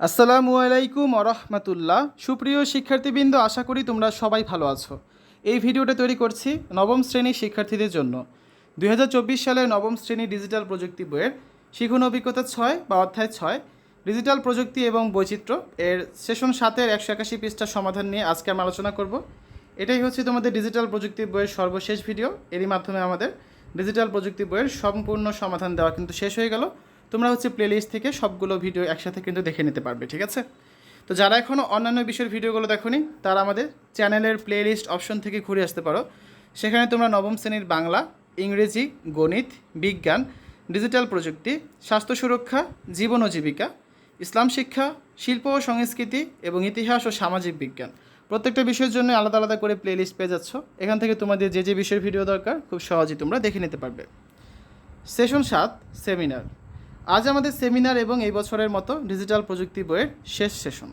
আসসালামু আলাইকুম আরহামতুল্লাহ সুপ্রিয় শিক্ষার্থীবৃন্দ, আশা করি তোমরা সবাই ভালো আছো। এই ভিডিওটা তৈরি করছি নবম শ্রেণির শিক্ষার্থীদের জন্য। দুই সালে নবম শ্রেণি ডিজিটাল প্রযুক্তি বইয়ের শিখন অভিজ্ঞতা ছয় বা অধ্যায় ছয়, ডিজিটাল প্রযুক্তি এবং বৈচিত্র্য এর সেশন সাতের একশো একাশি পৃষ্ঠার সমাধান নিয়ে আজকে আমি আলোচনা করব। এটাই হচ্ছে তোমাদের ডিজিটাল প্রযুক্তি বইয়ের সর্বশেষ ভিডিও। এরই মাধ্যমে আমাদের ডিজিটাল প্রযুক্তি বইয়ের সম্পূর্ণ সমাধান দেওয়া কিন্তু শেষ হয়ে গেল। তোমরা হচ্ছে প্লেলিস্ট থেকে সবগুলো ভিডিও একসাথে কিন্তু দেখে নিতে পারবে, ঠিক আছে? তো যারা এখনও অন্যান্য বিষয়ের ভিডিওগুলো দেখোনি, তারা আমাদের চ্যানেলের প্লেলিস্ট অপশন থেকে ঘুরে আসতে পারো। সেখানে তোমরা নবম শ্রেণির বাংলা, ইংরেজি, গণিত, বিজ্ঞান ডিজিটাল প্রযুক্তি, স্বাস্থ্য সুরক্ষা, জীবন ও জীবিকা, ইসলাম শিক্ষা, শিল্প ও সংস্কৃতি এবং ইতিহাস ও সামাজিক বিজ্ঞান। প্রত্যেকটা বিষয়ের জন্য আলাদা আলাদা করে প্লেলিস্ট পেয়ে যাচ্ছ। এখান থেকে তোমাদের যে যে বিষয়ের ভিডিও দরকার, খুব সহজেই তোমরা দেখে নিতে পারবে। সেশন সাত সেমিনার আজ আমাদের সেমিনার এবং এই বছরের মতো ডিজিটাল প্রযুক্তি বইয়ের শেষ সেশন।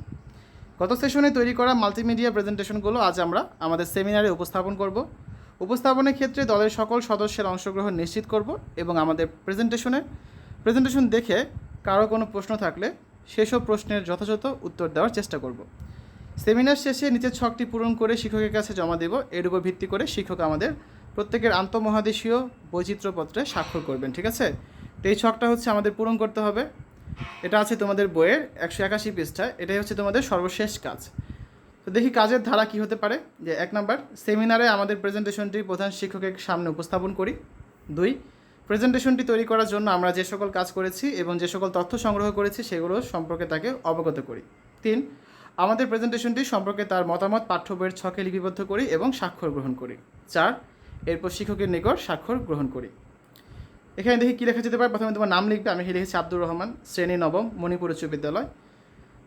গত সেশনে তৈরি করা মাল্টিমিডিয়া প্রেজেন্টেশনগুলো আজ আমরা আমাদের সেমিনারে উপস্থাপন করব। উপস্থাপনের ক্ষেত্রে দলের সকল সদস্যের অংশগ্রহণ নিশ্চিত করব এবং আমাদের প্রেজেন্টেশনের প্রেজেন্টেশন দেখে কারও কোনো প্রশ্ন থাকলে সেসব প্রশ্নের যথাযথ উত্তর দেওয়ার চেষ্টা করব। সেমিনার শেষে নিচের ছকটি পূরণ করে শিক্ষকের কাছে জমা দেব। এর উপর ভিত্তি করে শিক্ষক আমাদের প্রত্যেকের আন্তঃমহাদেশীয় বৈচিত্র্যপত্রে স্বাক্ষর করবেন, ঠিক আছে? তো এই ছকটা হচ্ছে আমাদের পূরণ করতে হবে। এটা আছে তোমাদের বইয়ের একশো একাশি পৃষ্ঠায় এটাই হচ্ছে তোমাদের সর্বশেষ কাজ। তো দেখি কাজের ধারা কি হতে পারে। যে এক নাম্বার, সেমিনারে আমাদের প্রেজেন্টেশনটি প্রধান শিক্ষকের সামনে উপস্থাপন করি। দুই, প্রেজেন্টেশনটি তৈরি করার জন্য আমরা যে সকল কাজ করেছি এবং যে সকল তথ্য সংগ্রহ করেছি সেগুলো সম্পর্কে তাকে অবগত করি। তিন, আমাদের প্রেজেন্টেশনটি সম্পর্কে তার মতামত পাঠ্য বইয়ের ছকে লিপিবদ্ধ করি এবং স্বাক্ষর গ্রহণ করি। চার, এরপর শিক্ষকের নিকট স্বাক্ষর গ্রহণ করি। এখানে দেখি কী লেখা যেতে পারে। প্রথমে তোমার নাম লিখবে, আমি লিখেছি আব্দুর রহমান, শ্রেণি নবম, মণিপুর উচ্চ বিদ্যালয়।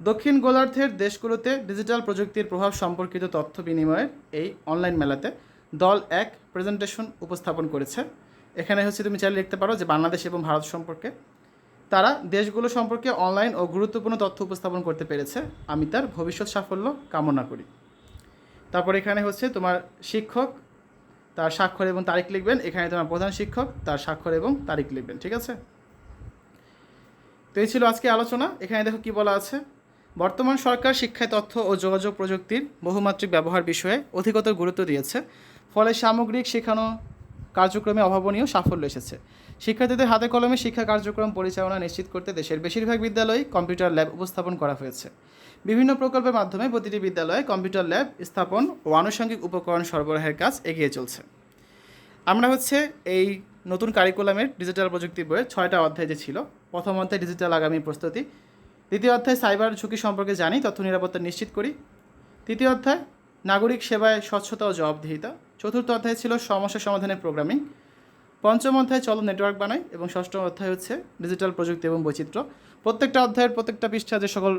দক্ষিণ গোলার্ধের দেশগুলোতে ডিজিটাল প্রযুক্তির প্রভাব সম্পর্কিত তথ্য বিনিময়ের এই অনলাইন মেলাতে দল এক প্রেজেন্টেশন উপস্থাপন করেছে। এখানে হচ্ছে তুমি চাইলে লিখতে পারো যে বাংলাদেশ এবং ভারত সম্পর্কে। তারা দেশগুলো সম্পর্কে অনলাইন ও গুরুত্বপূর্ণ তথ্য উপস্থাপন করতে পেরেছে। আমি তার ভবিষ্যৎ সাফল্য কামনা করি। তারপর এখানে হচ্ছে তোমার শিক্ষক তার স্বাক্ষর এবং তারিখ লিখবেন। এখানে তোমার প্রধান শিক্ষক, তার স্বাক্ষর এবং তারিখ লিখবেন, ঠিক আছে? তো এই ছিল আজকে আলোচনা। এখানে দেখো কি বলা আছে? বর্তমান সরকার শিক্ষায় তথ্য ও যোগাযোগ প্রযুক্তির বহুমাত্রিক ব্যবহার বিষয়ে অধিকতর গুরুত্ব দিয়েছে। ফলে সামগ্রিক শেখানো কার্যক্রমে অভাবনীয় সাফল্য এসেছে। শিক্ষার্থীদের হাতে কলমে শিক্ষা কার্যক্রম পরিচালনা নিশ্চিত করতে দেশের বেশিরভাগ বিদ্যালয়ে কম্পিউটার ল্যাব উপস্থাপন করা হয়েছে। বিভিন্ন প্রকল্পের মাধ্যমে প্রতিটি বিদ্যালয়ে কম্পিউটার ল্যাব স্থাপন ও আনুষঙ্গিক উপকরণ সরবরাহের কাজ এগিয়ে চলছে। আমরা হচ্ছে এই নতুন কারিকুলামের ডিজিটাল প্রযুক্তি বইয়ের ছয়টা অধ্যায় যে ছিল, প্রথম অধ্যায় ডিজিটাল আগামী প্রস্তুতি, দ্বিতীয় অধ্যায় সাইবার ঝুঁকি সম্পর্কে জানি, তথ্য নিরাপত্তা নিশ্চিত করি, তৃতীয় অধ্যায় নাগরিক সেবায় স্বচ্ছতা ও জবাবদিহিতা, চতুর্থ অধ্যায় ছিল সমস্যা সমাধানের প্রোগ্রামিং পঞ্চম অধ্যায় চলো নেটওয়ার্ক বানাই এবং ষষ্ঠ অধ্যায় হচ্ছে ডিজিটাল প্রযুক্তি এবং বৈচিত্র্য। প্রত্যেকটা অধ্যায়ের প্রত্যেকটা পৃষ্ঠা যে সকল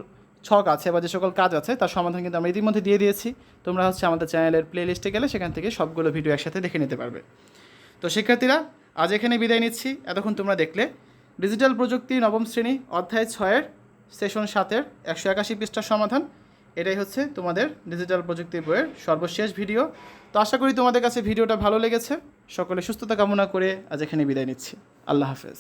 ছক আছে বা যে সকল কাজ আছে, তার সমাধান কিন্তু আমরা ইতিমধ্যে দিয়ে দিয়েছি। তোমরা হচ্ছে আমাদের চ্যানেলের প্লে লিস্টে গেলে সেখান থেকে সবগুলো ভিডিও একসাথে দেখে নিতে পারবে। তো শিক্ষার্থীরা, আজ এখানে বিদায় নিচ্ছি। এতক্ষণ তোমরা দেখলে, ডিজিটাল প্রযুক্তি নবম শ্রেণি অধ্যায় ছয়ের সেশন সাতের একশো একাশি পৃষ্ঠার সমাধান। এটাই হচ্ছে তোমাদের ডিজিটাল প্রযুক্তি বইয়ের সর্বশেষ ভিডিও তো আশা করি তোমাদের কাছে ভিডিওটা ভালো লেগেছে। সকলে সুস্থতা কামনা করে আজ এখানে বিদায় নিচ্ছি। আল্লাহ হাফেজ।